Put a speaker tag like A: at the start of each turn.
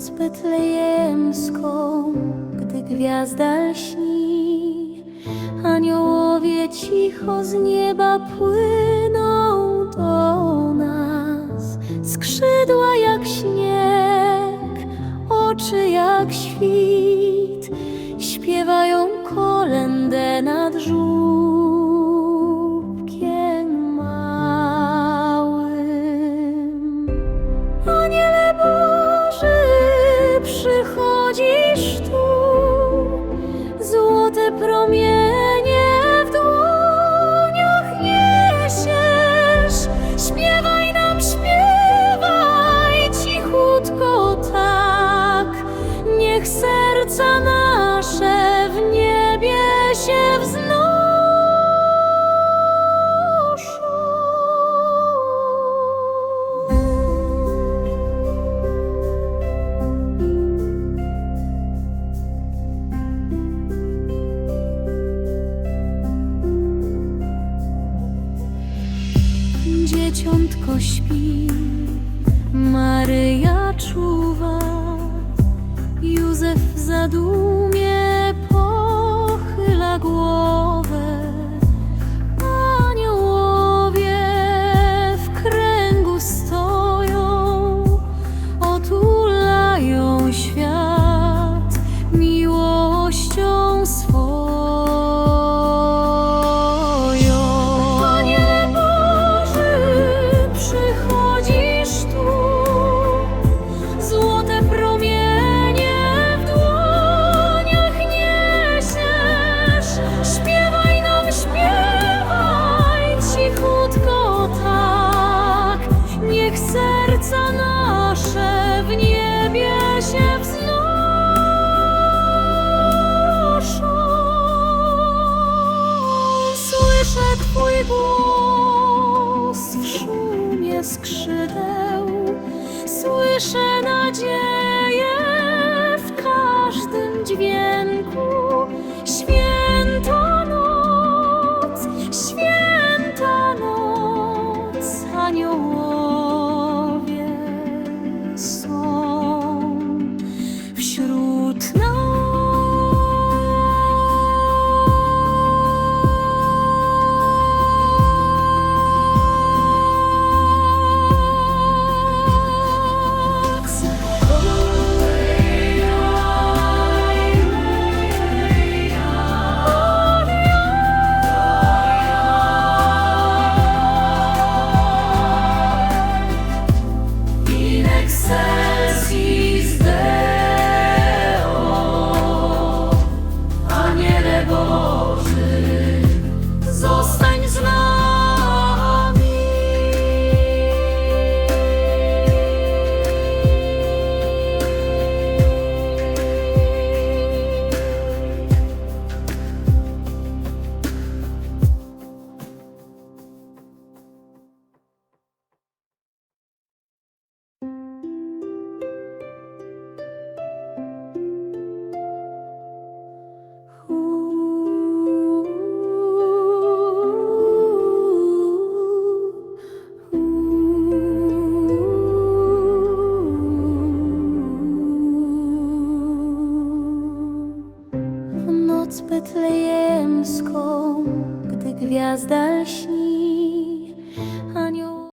A: noc betlejemską, gdy gwiazda lśni, aniołowie cicho z nieba płyną do nas. Skrzydła jak śnieg, oczy jak świt, śpiewają kolędę nad żółt. Dzieciątko śpi, Maryja czuwa, Józef w skrzydeł, słyszę nadzieję w każdym dźwięku. Noc betlejemską, gdy gwiazda lśni,